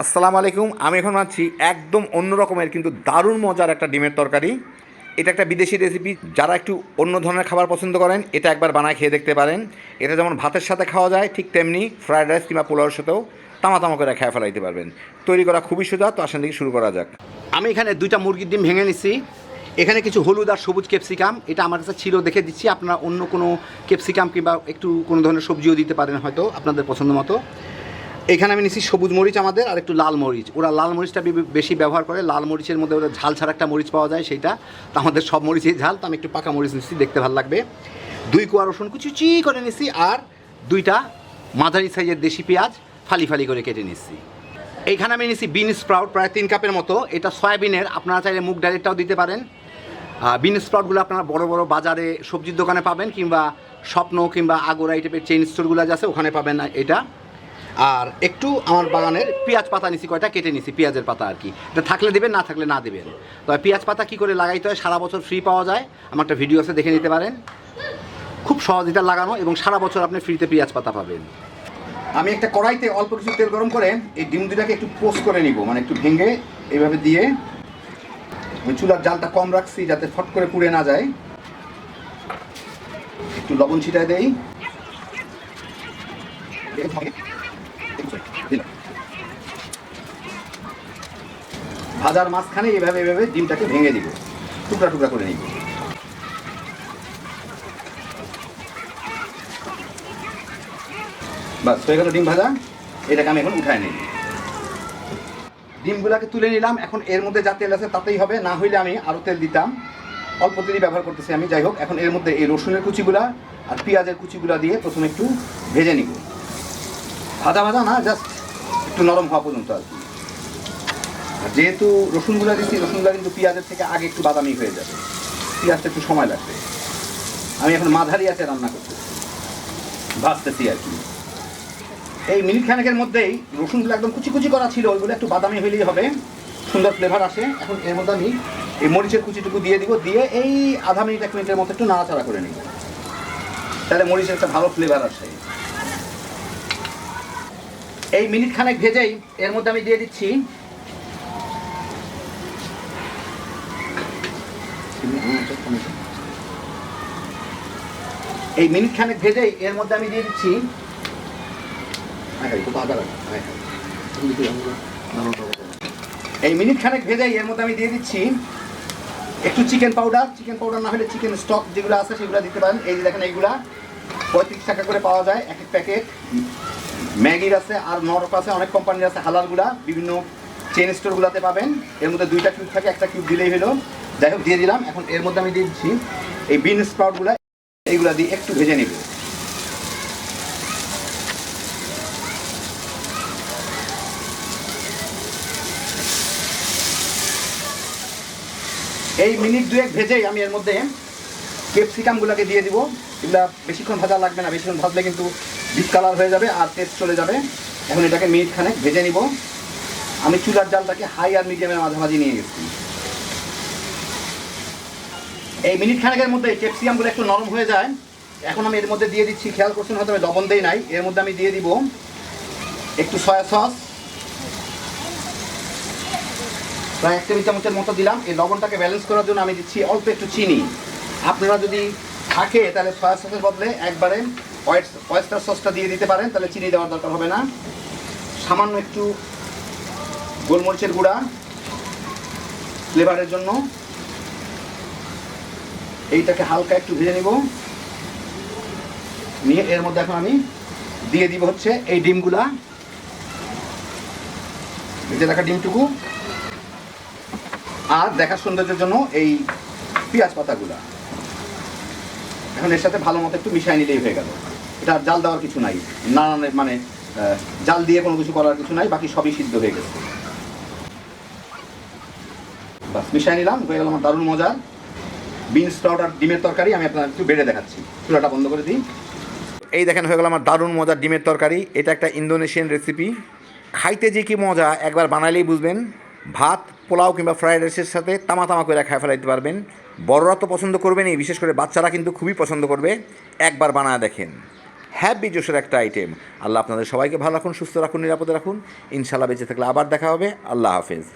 আসসালামু আলাইকুম, আমি এখন ভাবছি একদম অন্য রকমের কিন্তু দারুণ মজার একটা ডিমের তরকারি। এটা একটা বিদেশি রেসিপি যারা একটু অন্য ধরনের খাবার পছন্দ করেন, এটা একবার বানায় খেয়ে দেখতে পারেন। এটা যেমন ভাতের সাথে খাওয়া যায়, ঠিক তেমনি ফ্রায়েড রাইস কিংবা পোলাওর সাথেও তামা তামা করে খেয়ে ফেলাইতে পারবেন। তৈরি করা খুবই সোজা, তো আসেন থেকে শুরু করা যাক। আমি এখানে দুইটা মুরগির ডিম ভেঙে নিচ্ছি এখানে কিছু হলুদ আর সবুজ ক্যাপসিকাম এটা আমার কাছে ছিল, দেখে দিচ্ছি। আপনারা অন্য কোনো ক্যাপসিকাম কিংবা একটু কোনো ধরনের সবজিও দিতে পারেন হয়তো আপনাদের পছন্দ মতো। এখানে আমি নিচ্ছি সবুজ মরিচ আমাদের আর একটু লাল মরিচ। ওরা লাল মরিচটা বেশি ব্যবহার করে। লাল মরিচের মধ্যে ওরা ঝাল ছাড়া একটা মরিচ পাওয়া যায় সেইটা। তো আমাদের সব মরিচই ঝাল। তো আমি একটু পাকা মরিচ নিচ্ছি দেখতে ভালো লাগবে। দুই কোয়া রসুন কুচি করে নিচ্ছি আর দুইটা মাঝারি সাইজের দেশি পেঁয়াজ ফালি ফালি করে কেটে নিচ্ছি এইখানে আমি নিচ্ছি বিন স্প্রাউট প্রায় তিন কাপের মতো। এটা সয়াবিনের। আপনারা চাইলে মুগ ডালেরটাও দিতে পারেন। বিন স্প্রাউটগুলো আপনারা বড় বড় বাজারে সবজির দোকানে পাবেন কিংবা স্বপ্ন কিংবা আগোরা এই টাইপের চেইন স্টোরগুলো আছে, ওখানে পাবেন এটা। আর একটু আমার বাগানের পেঁয়াজ পাতা নিছি, কয়টা কেটে নিছি, পেঁয়াজের পাতা আর কি। এটা থাকলে দেবেন, না থাকলে না দেবেন। তবে পেঁয়াজ পাতা কী করে লাগাইতে হয়? সারা বছর ফ্রি পাওয়া যায়। আমার একটা ভিডিও আছে, দেখে নিতে পারেন। খুব সহজ এটা লাগানো এবং সারা বছর আপনি ফ্রিতে পেঁয়াজ পাতা পাবেন। আমি একটা কড়াইতে অল্প কিছু তেল গরম করে এই ডিম দুটাকে একটু পোস্ট করে নিব। মানে একটু ভেঙে এইভাবে দিয়ে আমি চুলার জালটা কম রাখছি যাতে ফট করে পুড়ে না যায়। একটু লবণ ছিটায় দেই। ভাজার মাঝখানে এভাবে এভাবে ডিমটাকে ভেঙে দিব টুকরা টুকরা করে নিব। বাস, হয়ে গেল ডিম ভাজা। এটাকে আমি এখন উঠায় নিই ডিমগুলাকে তুলে নিলাম। এখন এর মধ্যে যা তেল আছে তাতেই হবে। না হইলে আমি আরও তেল দিতাম। অল্প তেলই ব্যবহার করতেছি আমি। যাই হোক, এখন এর মধ্যে এই রসুনের কুচিগুলা আর পেঁয়াজের কুচিগুলা দিয়ে প্রথমে একটু ভেজে নিব। ভাজা ভাজা না জাস্ট একটু নরম হওয়া পর্যন্ত আর কি। যেহেতু রসুনগুলা দিচ্ছি রসুনগুলা কিন্তু পেঁয়াজের থেকে আগে একটু বাদামি হয়ে যাবে। পেঁয়াজটা একটু সময় লাগবে। আমি এখন মাঝারি আছে রান্না করতেছি ভাজতেছি আর কি। এই মিনিট খানেকের মধ্যেই রসুনগুলো একদম কুচি কুচি করা ছিল, ওইগুলো একটু বাদামি হইলেই হবে। সুন্দর ফ্লেভার আসে। এখন এর মধ্যে আমি এই মরিচের কুচিটুকু দিয়ে দিব, দিয়ে এই আধা মিনিট, এক মিনিটের মতো একটু নাড়াচাড়া করে নিব। তাহলে মরিচের একটা ভালো ফ্লেভার আসে। এই মিনিট খানেক ভেজেই এর মধ্যে আমি দিয়ে দিচ্ছি এই মিনিট খানেক ভেজেই এর মধ্যে আমি দিয়ে দিচ্ছি এই মিনিট খানেক ভেজেই এর মধ্যে আমি দিয়ে দিচ্ছি একটু চিকেন পাউডার। চিকেন পাউডার না হলে চিকেন স্টক যেগুলো আছে সেগুলো দিতে পারেন। এই যে দেখেন এইগুলা পঁয়ত্রিশ টাকা করে পাওয়া যায় এক এক প্যাকেট। ম্যাগির আছে, আর নরক আছে, অনেক কোম্পানির আছে, হালালগুলা, বিভিন্ন চেন স্টোরগুলোতে পাবেন। এর মধ্যে দুইটা কিউব থাকে, একটা কিউব দিলেই হলো। যাই হোক, দিয়ে দিলাম। এখন এর মধ্যে আমি দিয়ে দিচ্ছি এই বিন স্প্রাউটগুলা এইগুলা দিয়ে একটু ভেজে নিব। এই মিনিট দুয়েক ভেজেই আমি এর মধ্যে ক্যাপসিকামগুলোকে দিয়ে দিব। এগুলা বেশিক্ষণ ভাজা লাগবে না, বেশিক্ষণ ভাজলে কিন্তু ডিপ কালার হয়ে যাবে আর টেস্ট চলে যাবে। এখন এটাকে মিনিট খানেক ভেজে নিব। আমি চুলার জালটাকে হাই আর মিডিয়ামের মাঝামাঝি নিয়ে গেছি এই মিনিট খানেকের মধ্যে ক্যাপসিকামগুলো একটু নরম হয়ে যায়। এখন আমি এর মধ্যে দিয়ে দিচ্ছি, খেয়াল করছেন, হয়তো আমি লবণ দেই নাই। এর মধ্যে আমি দিয়ে দিব একটু সয়া সস প্রায় এক টেবিল চামচের মতো দিলাম। এই লবণটাকে ব্যালেন্স করার জন্য আমি দিচ্ছি অল্প একটু চিনি। আপনারা যদি থাকে, তাহলে সয়া সসের বদলে একবারে ওয়েস্টার সসটা দিয়ে দিতে পারেন, তাহলে চিনি দেওয়ার দরকার হবে না। সামান্য একটু গোলমরিচের গুঁড়া ফ্লেভারের জন্য। এইটাকে হালকা একটু ভেজে নিব। নিয়ে এর মধ্যে এখন আমি দিয়ে দিব হচ্ছে এই ডিমগুলা। ভেজে রাখা ডিমটুকু। আর দেখার সৌন্দর্যের জন্য এই পেঁয়াজ পাতাগুলা। এখন এর সাথে ভালো মতো একটু মিশাই নিলেই হয়ে গেল। এটা জাল দেওয়ার কিছু নাই। নানান মানে জাল দিয়ে কোনো কিছু করার কিছু নাই, বাকি সবই সিদ্ধ হয়ে গেছে। বাস, মিশাই নিলাম, হয়ে গেল আমার দারুণ মজা। বিন, স্প্রাউট আর ডিমের তরকারি আমি আপনার একটু বেড়ে দেখাচ্ছি। চুলাটা বন্ধ করে দিই। এই দেখেন, হয়ে গেল আমার দারুণ মজার ডিমের তরকারি। এটা একটা ইন্দোনেশিয়ান রেসিপি খাইতে যে কি মজা, একবার বানাইলেই বুঝবেন। ভাত পোলাও কিংবা ফ্রায়েড রাইসের সাথে তামা তামা করে খাই ফেলাইতে পারবেন। বড়রা তো পছন্দ করবেন এই, বিশেষ করে বাচ্চারা কিন্তু খুবই পছন্দ করবে। একবার বানায় দেখেন। হ্যাপি জোশের একটা আইটেম আল্লাহ আপনাদের সবাইকে ভালো রাখুন, সুস্থ রাখুন, নিরাপদে রাখুন। ইনশাল্লাহ বেঁচে থাকলে আবার দেখা হবে। আল্লাহ হাফেজ।